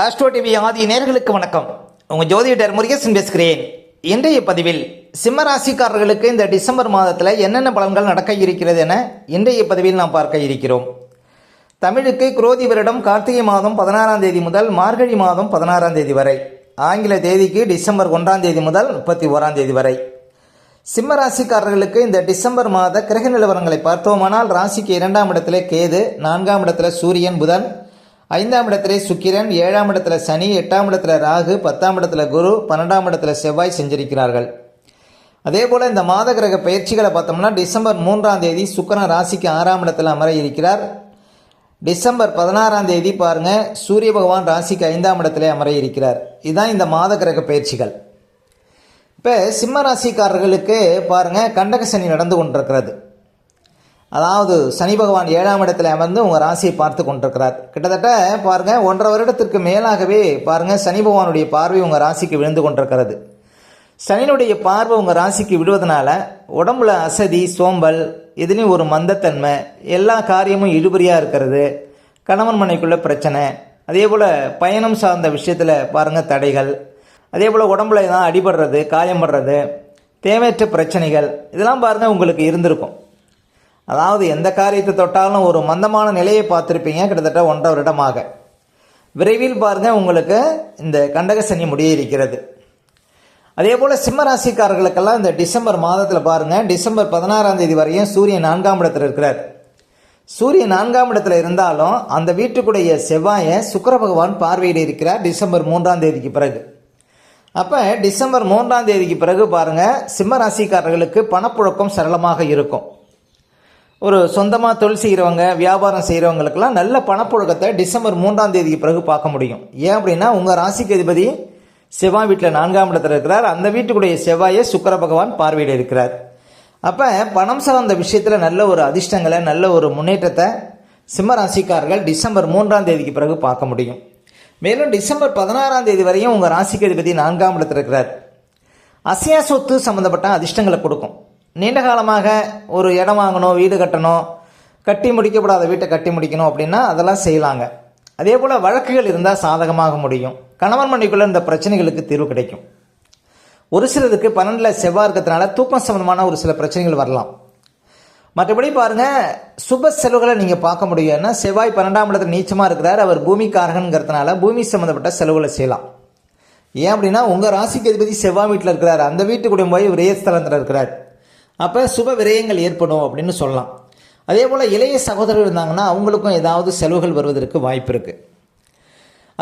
Astro TV ஆதி நேர்களுக்கு வணக்கம். உங்கள் ஜோதிடர் முருகேசன் பேசுகிறேன். இன்றைய பதிவில் சிம்ம ராசிக்காரர்களுக்கு இந்த டிசம்பர் மாதத்தில் என்னென்ன பலன்கள் நடக்க இருக்கிறது என இன்றைய பதிவில் நாம் பார்க்க இருக்கிறோம். தமிழுக்கு குரோதி வருடம் கார்த்திகை மாதம் பதினாறாம் தேதி முதல் மார்கழி மாதம் பதினாறாம் தேதி வரை. ஆங்கில தேதிக்கு டிசம்பர் ஒன்றாம் தேதி முதல் முப்பத்தி ஓராம் தேதி வரை. சிம்ம ராசிக்காரர்களுக்கு இந்த டிசம்பர் மாத கிரக நிலவரங்களை பார்த்தோமானால் ராசிக்கு இரண்டாம் இடத்துல கேது நான்காம் இடத்துல சூரியன் புதன் ஐந்தாம் இடத்துல சுக்கிரன் ஏழாம் இடத்துல சனி எட்டாம் இடத்துல ராகு பத்தாம் இடத்துல குரு பன்னெண்டாம் இடத்துல செவ்வாய் செஞ்சிருக்கிறார்கள். அதே போல் இந்த மாத கிரக பயிற்சிகளை பார்த்தோம்னா டிசம்பர் மூன்றாம் தேதி சுக்கிரன் ராசிக்கு ஆறாம் இடத்துல அமர இருக்கிறார். டிசம்பர் பதினாறாம் தேதி பாருங்க சூரிய பகவான் ராசிக்கு ஐந்தாம் இடத்துல அமர இருக்கிறார். இதுதான் இந்த மாத கிரக பயிற்சிகள். இப்போ சிம்ம ராசிக்காரர்களுக்கு பாருங்க கண்டக சனி நடந்து கொண்டிருக்கிறது. அதாவது சனி பகவான் ஏழாம் இடத்துல அமர்ந்து உங்கள் ராசியை பார்த்து கொண்டிருக்கிறார். கிட்டத்தட்ட பாருங்க ஒன்றரை வருடத்திற்கு மேலாகவே பாருங்கள் சனி பகவானுடைய பார்வை உங்கள் ராசிக்கு விழுந்து கொண்டிருக்கிறது. சனியினுடைய பார்வை உங்கள் ராசிக்கு விடுவதனால உடம்புல அசதி சோம்பல் இதுலேயும் ஒரு மந்தத்தன்மை எல்லா காரியமும் இழுபறியாக இருக்கிறது கணவன் மனைக்குள்ள பிரச்சனை அதே போல் பயணம் சார்ந்த விஷயத்தில் பாருங்கள் தடைகள் அதே போல் உடம்புல எதாவது அடிபடுறது காயம்படுறது தேவையற்ற பிரச்சனைகள் இதெல்லாம் பாருங்கள் உங்களுக்கு இருந்திருக்கும். அதாவது எந்த காரியத்தை தொட்டாலும் ஒரு மந்தமான நிலையை பார்த்துருப்பீங்க கிட்டத்தட்ட ஒன்றரை வருடமாக. விரைவில் பாருங்கள் உங்களுக்கு இந்த கண்டக சனி முடிய இருக்கிறது. அதே போல் சிம்ம ராசிக்காரர்களுக்கெல்லாம் இந்த டிசம்பர் மாதத்தில் பாருங்கள் டிசம்பர் பதினாறாம் தேதி வரையும் சூரியன் நான்காம் இடத்தில் இருக்கிறார். சூரியன் நான்காம் இடத்துல இருந்தாலும் அந்த வீட்டுக்குடைய செவ்வாயை சுக்கர பகவான் பார்வையிட இருக்கிறார் டிசம்பர் மூன்றாம் தேதிக்கு பிறகு. அப்போ டிசம்பர் மூன்றாம் தேதிக்கு பிறகு பாருங்கள் சிம்ம ராசிக்காரர்களுக்கு பணப்புழக்கம் சரளமாக இருக்கும். ஒரு சொந்தமாக தொழில் செய்கிறவங்க வியாபாரம் செய்கிறவங்களுக்கெல்லாம் நல்ல பணப்புழக்கத்தை டிசம்பர் மூன்றாம் தேதிக்கு பிறகு பார்க்க முடியும். ஏன் அப்படின்னா உங்கள் ராசிக்கு அதிபதி செவ்வாய் வீட்டில் நான்காம் இடத்துல இருக்கிறார். அந்த வீட்டுக்குடைய செவ்வாயை சுக்கர பகவான் பார்வையில் இருக்கிறார். அப்போ பணம் சார்ந்த விஷயத்தில் நல்ல ஒரு அதிர்ஷ்டங்களை நல்ல ஒரு முன்னேற்றத்தை சிம்ம ராசிக்காரர்கள் டிசம்பர் மூன்றாம் தேதிக்கு பிறகு பார்க்க முடியும். மேலும் டிசம்பர் பதினாறாம் தேதி வரையும் உங்கள் ராசிக்கு அதிபதி நான்காம் இடத்துல இருக்கிறார். அசையா சொத்து சம்மந்தப்பட்ட அதிர்ஷ்டங்களை கொடுக்கும். நீண்ட காலமாக ஒரு இடம் வாங்கணும் வீடு கட்டணும் கட்டி முடிக்கப்படாத வீட்டை கட்டி முடிக்கணும் அப்படின்னா அதெல்லாம் செய்யலாங்க. அதே போல் வழக்குகள் இருந்தால் சாதகமாக முடியும். கணவன் மனைக்குள்ள இந்த பிரச்சனைகளுக்கு தீர்வு கிடைக்கும். ஒரு சிலருக்கு பன்னெண்டில் செவ்வாய் இருக்கிறதுனால தூக்கம் சம்பந்தமான ஒரு சில பிரச்சனைகள் வரலாம். மற்றபடி பாருங்க சுப செலவுகளை நீங்கள் பார்க்க முடியும். ஏன்னா செவ்வாய் பன்னெண்டாம் இடத்துல நீச்சமாக இருக்கிறார் அவர் பூமிக்காரகங்கிறதுனால பூமி சம்மந்தப்பட்ட செலவுகளை செய்யலாம். ஏன் அப்படின்னா உங்கள் ராசிக்கு அதிபதி செவ்வாய் வீட்டில் இருக்கிறார். அந்த வீட்டுக்குடைய போய் விரயஸ்தலத்தில் இருக்கிறார். அப்போ சுப விரயங்கள் ஏற்படும் அப்படின்னு சொல்லலாம். அதே போல் இளைய சகோதரர் இருந்தாங்கன்னா அவங்களுக்கும் ஏதாவது செலவுகள் வருவதற்கு வாய்ப்பு இருக்குது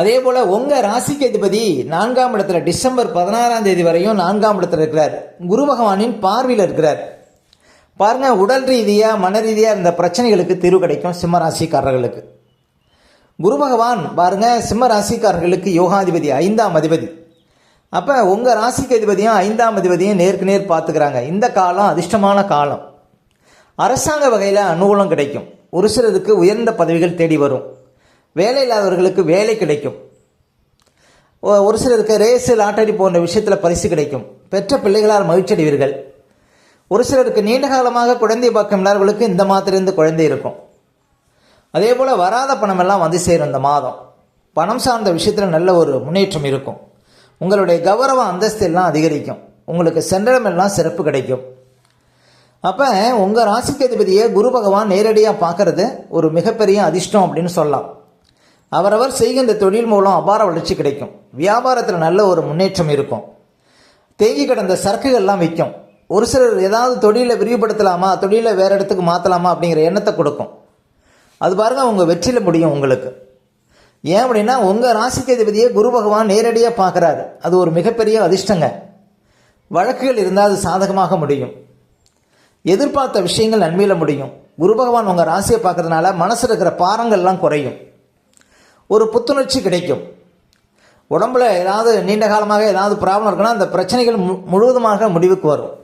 அதே போல் உங்கள் ராசிக்கு அதிபதி நான்காம் இடத்துல டிசம்பர் பதினாறாம் தேதி வரையும் நான்காம் இடத்துல இருக்கிறார். குரு பகவானின் பார்வையில் இருக்கிறார். பாருங்க உடல் ரீதியாக மன ரீதியாக இருந்த பிரச்சனைகளுக்கு தீர்வு கிடைக்கும் சிம்ம ராசிக்காரர்களுக்கு குரு பகவான் பாருங்க சிம்ம ராசிக்காரர்களுக்கு யோகாதிபதி ஐந்தாம் அதிபதி. அப்போ உங்கள் ராசிக்கு அதிபதியும் ஐந்தாம் அதிபதியும் நேருக்கு நேர் பார்த்துக்கிறாங்க. இந்த காலம் அதிர்ஷ்டமான காலம். அரசாங்க வகையில் அனுகூலம் கிடைக்கும். ஒரு சிலருக்கு உயர்ந்த பதவிகள் தேடி வரும். வேலை இல்லாதவர்களுக்கு வேலை கிடைக்கும். ஒரு சிலருக்கு ரேஸு லாட்டரி போன்ற விஷயத்தில் பரிசு கிடைக்கும். பெற்ற பிள்ளைகளால் மகிழ்ச்சி அடைவீர்கள். ஒரு சிலருக்கு நீண்ட காலமாக குழந்தை பாக்கம் இல்லாதவர்களுக்கு இந்த மாதத்திலிருந்து குழந்தை இருக்கும். அதே போல் வராத பணம் எல்லாம் வந்து சேரும் இந்த மாதம். பணம் சார்ந்த விஷயத்தில் நல்ல ஒரு முன்னேற்றம் இருக்கும். உங்களுடைய கௌரவ அந்தஸ்து எல்லாம் அதிகரிக்கும். உங்களுக்கு சென்றடமெல்லாம் சிறப்பு கிடைக்கும். அப்போ உங்கள் ராசிக்கு அதிபதியை குரு பகவான் நேரடியாக பார்க்கறது ஒரு மிகப்பெரிய அதிர்ஷ்டம் அப்படின்னு சொல்லலாம். அவரவர் செய்கின்ற தொழில் மூலம் அபார வளர்ச்சி கிடைக்கும். வியாபாரத்தில் நல்ல ஒரு முன்னேற்றம் இருக்கும். தேங்கி கிடந்த சரக்குகள்லாம் விற்கும். ஒரு சிலர் ஏதாவது தொழிலை விரிவுபடுத்தலாமா தொழிலை வேறு இடத்துக்கு மாற்றலாமா அப்படிங்கிற எண்ணத்தை கொடுக்கும். அது பாருங்கள் உங்கள் வெற்றியில் முடியும் உங்களுக்கு. ஏன் அப்படின்னா உங்கள் ராசிக்கு அதிபதியை குரு பகவான் நேரடியாக பார்க்குறாரு. அது ஒரு மிகப்பெரிய அதிர்ஷ்டங்க. வழக்குகள் இருந்தால் அது சாதகமாக முடியும். எதிர்பார்த்த விஷயங்கள் நன்மையில் முடியும். குரு பகவான் உங்கள் ராசியை பார்க்கறதுனால மனசில் இருக்கிற பாரங்கள்லாம் குறையும். ஒரு புத்துணர்ச்சி கிடைக்கும். உடம்புல ஏதாவது நீண்ட காலமாக ஏதாவது ப்ராப்ளம் இருக்குன்னா அந்த பிரச்சனைகள் மு முழுவதுமாக முடிவுக்கு வரும்.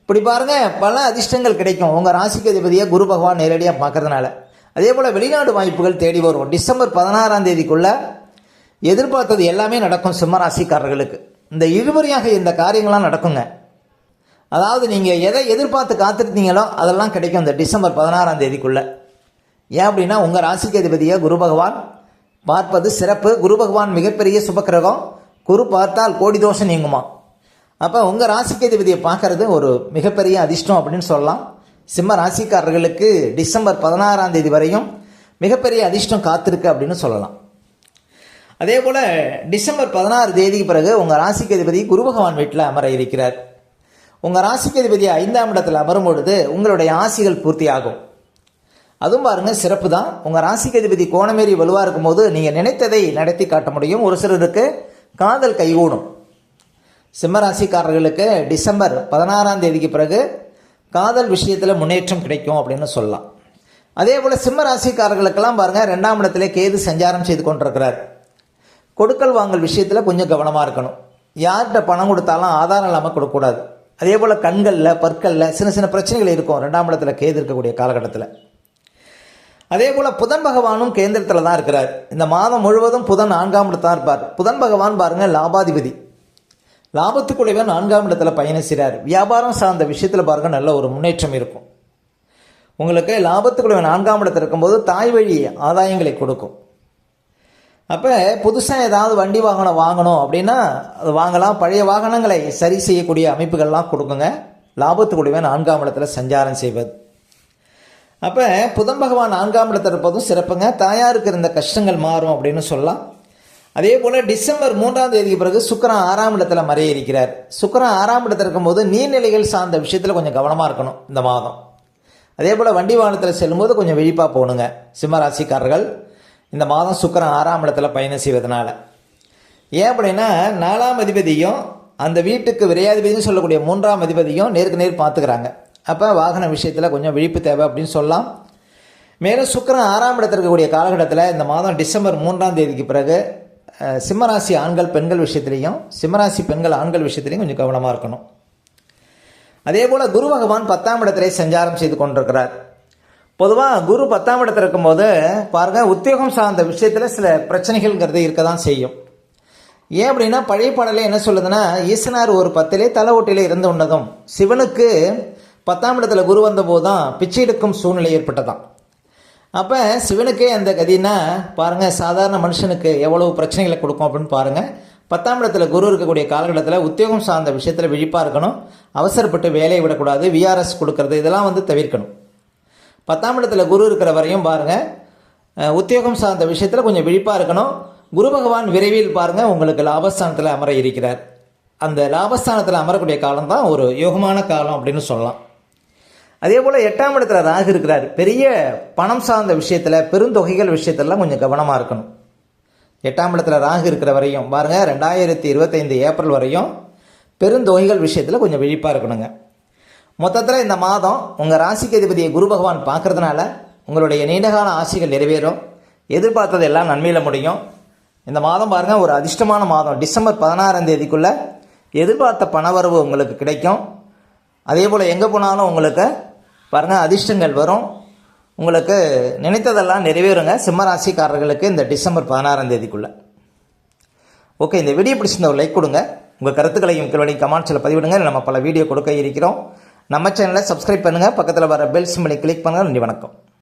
இப்படி பாருங்க பல அதிர்ஷ்டங்கள் கிடைக்கும். உங்கள் ராசிக்கு அதிபதியை குரு பகவான் நேரடியாக பார்க்கறதுனால. அதே போல் வெளிநாடு வாய்ப்புகள் தேடி வரும் டிசம்பர் பதினாறாம் தேதிக்குள்ளே எதிர்பார்த்தது எல்லாமே நடக்கும் சிம்மராசிக்காரர்களுக்கு. இந்த இழுபறியாக இந்த காரியங்கள்லாம் நடக்குங்க. அதாவது நீங்கள் எதை எதிர்பார்த்து காத்திருந்தீங்களோ அதெல்லாம் கிடைக்கும் இந்த டிசம்பர் பதினாறாம் தேதிக்குள்ளே. ஏன் அப்படின்னா உங்கள் ராசிக்கு அதிபதியை குரு பகவான் பார்ப்பது சிறப்பு. குரு பகவான் மிகப்பெரிய சுபக்கிரகம். குரு பார்த்தால் கோடி தோஷம் நீங்குமா? அப்போ உங்கள் ராசிக்கு அதிபதியை பார்க்கறது ஒரு மிகப்பெரிய அதிர்ஷ்டம் அப்படின்னு சொல்லலாம். சிம்ம ராசிக்காரர்களுக்கு டிசம்பர் பதினாறாம் தேதி வரையும் மிகப்பெரிய அதிர்ஷ்டம் காத்திருக்கு அப்படின்னு சொல்லலாம். அதே போல் டிசம்பர் பதினாறு தேதிக்கு பிறகு உங்கள் ராசிக்கு அதிபதி குரு பகவான் வீட்டில் அமர இருக்கிறார். உங்கள் ராசிக்கு அதிபதி ஐந்தாம் இடத்தில் அமரும் பொழுது உங்களுடைய ஆசிகள் பூர்த்தியாகும். அதுவும் பாருங்கள் சிறப்பு தான். உங்கள் ராசிக்கு அதிபதி கோணமேறி வலுவாக இருக்கும்போது நீங்கள் நினைத்ததை நடத்தி காட்ட முடியும். ஒரு சிலருக்கு காதல் கைகூடும். சிம்ம ராசிக்காரர்களுக்கு டிசம்பர் பதினாறாம் தேதிக்கு பிறகு காதல் விஷயத்தில் முன்னேற்றம் கிடைக்கும் அப்படின்னு சொல்லலாம். அதே போல் சிம்ம ராசிக்காரர்களுக்கெல்லாம் பாருங்கள் ரெண்டாம் இடத்துல கேது சஞ்சாரம் செய்து கொண்டிருக்கிறார். கொடுக்கல் வாங்கல் விஷயத்தில் கொஞ்சம் கவனமாக இருக்கணும். யார்கிட்ட பணம் கொடுத்தாலும் ஆதாரம் இல்லாமல் கொடுக்கக்கூடாது. அதே போல் கண்களில் பற்களில் சின்ன சின்ன பிரச்சனைகள் இருக்கும் ரெண்டாம் இடத்துல கேது இருக்கக்கூடிய காலகட்டத்தில். அதே போல் புதன் பகவானும் கேந்திரத்தில் தான் இருக்கிறார். இந்த மாதம் முழுவதும் புதன் நான்காம் இடத்தான் தான் இருப்பார். புதன் பகவான் பாருங்கள் லாபாதிபதி. லாபத்துக்குள்ளவே நான்காம் இடத்துல பயணம் செய்கிறார் வியாபாரம் சார்ந்த விஷயத்தில் பாருங்கள் நல்ல ஒரு முன்னேற்றம் இருக்கும். உங்களுக்கு லாபத்துக்குடைய நான்காம் இடத்துல இருக்கும்போது தாய் வழி ஆதாயங்களை கொடுக்கும். அப்போ புதுசாக ஏதாவது வண்டி வாகனம் வாங்கணும் அப்படின்னா அது வாங்கலாம். பழைய வாகனங்களை சரி செய்யக்கூடிய அமைப்புகள்லாம் கொடுக்குங்க. லாபத்துக்குடைய நான்காம் இடத்துல சஞ்சாரம் செய்வது. அப்போ புதன் பகவான் நான்காம் இடத்துல இருப்பதும் சிறப்புங்க. தாயாருக்கு இருந்த கஷ்டங்கள் மாறும் அப்படின்னு சொல்லலாம். அதே போல் டிசம்பர் மூன்றாம் தேதிக்கு பிறகு சுக்கரன் ஆறாம் இடத்துல மறைய இருக்கிறார் சுக்கரன் ஆறாம் இடத்துல இருக்கும்போது நீர்நிலைகள் சார்ந்த விஷயத்தில் கொஞ்சம் கவனமாக இருக்கணும் இந்த மாதம். அதே போல் வண்டி வாகனத்தில் செல்லும்போது கொஞ்சம் விழிப்பாக போகணுங்க. சிம்மராசிக்காரர்கள் இந்த மாதம் சுக்கரன் ஆறாம் இடத்துல பயணம் செய்வதனால. ஏன் அப்படின்னா நாலாம் அதிபதியும் அந்த வீட்டுக்கு விரையாதிபதினு சொல்லக்கூடிய மூன்றாம் அதிபதியும் நேருக்கு நேர் பார்த்துக்கிறாங்க. அப்போ வாகன விஷயத்தில் கொஞ்சம் விழிப்பு தேவை அப்படின்னு சொல்லலாம். மேலும் சுக்கரன் ஆறாம் இடத்தில் இருக்கக்கூடிய காலகட்டத்தில் இந்த மாதம் டிசம்பர் மூன்றாம் தேதிக்கு பிறகு சிம்மராசி ஆண்கள் பெண்கள் விஷயத்துலையும் சிம்மராசி பெண்கள் ஆண்கள் விஷயத்துலையும் கொஞ்சம் கவனமாக இருக்கணும். அதே போல் குரு பகவான் பத்தாம் இடத்திலே சஞ்சாரம் செய்து கொண்டிருக்கிறார். பொதுவாக குரு பத்தாம் இடத்துல இருக்கும்போது பாருங்கள் உத்தியோகம் சார்ந்த விஷயத்தில் சில பிரச்சனைகள்ங்கிறது இருக்க தான் செய்யும். ஏன் அப்படின்னா பழைய பாடலே என்ன சொல்லுதுன்னா ஈசனார் ஒரு பத்திலே தலை ஓட்டிலே இருந்து உன்னதும் சிவனுக்கு பத்தாம் இடத்துல குரு வந்தபோது தான் பிச்சை எடுக்கும் சூழ்நிலை ஏற்பட்டதான் அப்போ சிவனுக்கே அந்த கதின்னா பாருங்கள் சாதாரண மனுஷனுக்கு எவ்வளவு பிரச்சனைகளை கொடுக்கும் அப்படின்னு பாருங்கள் பத்தாம் இடத்துல குரு இருக்கக்கூடிய காலகட்டத்தில் உத்தியோகம் சார்ந்த விஷயத்தில் விழிப்பாக இருக்கணும். அவசரப்பட்டு வேலையை விடக்கூடாது விஆர்எஸ் கொடுக்கறது இதெல்லாம் வந்து தவிர்க்கணும். பத்தாம் இடத்துல குரு இருக்கிற வரையும் பாருங்கள் உத்தியோகம் சார்ந்த விஷயத்தில் கொஞ்சம் விழிப்பாக இருக்கணும். குரு பகவான் விரைவில் பாருங்கள் உங்களுக்கு லாபஸ்தானத்தில் அமர இருக்கிறார். அந்த லாபஸ்தானத்தில் அமரக்கூடிய காலம் தான் ஒரு யோகமான காலம் அப்படின்னு சொல்லலாம். அதே போல் எட்டாம் இடத்துல ராகு இருக்கிறார். பெரிய பணம் சார்ந்த விஷயத்தில் பெருந்தொகைகள் விஷயத்திலலாம் கொஞ்சம் கவனமாக இருக்கணும். எட்டாம் இடத்துல ராகு இருக்கிற வரையும் பாருங்கள் ரெண்டாயிரத்தி இருபத்தைந்து ஏப்ரல் வரையும் பெருந்தொகைகள் விஷயத்தில் கொஞ்சம் விழிப்பாக இருக்கணுங்க. மொத்தத்தில் இந்த மாதம் உங்கள் ராசிக்கு அதிபதியை குரு பகவான் பார்க்கறதுனால உங்களுடைய நீண்டகால ஆசைகள் நிறைவேறும். எதிர்பார்த்தது எல்லாம் நன்மையில் முடியும். இந்த மாதம் பாருங்கள் ஒரு அதிர்ஷ்டமான மாதம். டிசம்பர் பதினாறாம் தேதிக்குள்ளே எதிர்பார்த்த பணவரவு உங்களுக்கு கிடைக்கும். அதே போல் எங்கே போனாலும் உங்களுக்கு பாருங்கள் அதிர்ஷ்டங்கள் வரும். உங்களுக்கு நினைத்ததெல்லாம் நிறைவேறுங்க. சிம்ம ராசிக்காரர்களுக்கு இந்த டிசம்பர் பதினாறாம் தேதிக்குள்ளே. ஓகே இந்த வீடியோ பிடிச்சிருந்த ஒரு லைக் கொடுங்க. உங்கள் கருத்துக்களையும் கேள்வியும் கமெண்ட்ஸில் பதிவிடுங்க. நம்ம பல வீடியோ கொடுக்க இருக்கிறோம். நம்ம சேனலை சப்ஸ்கிரைப் பண்ணுங்கள் பக்கத்தில் வர பெல் சிம்மலை கிளிக் பண்ணுங்கள் நன்றி வணக்கம்.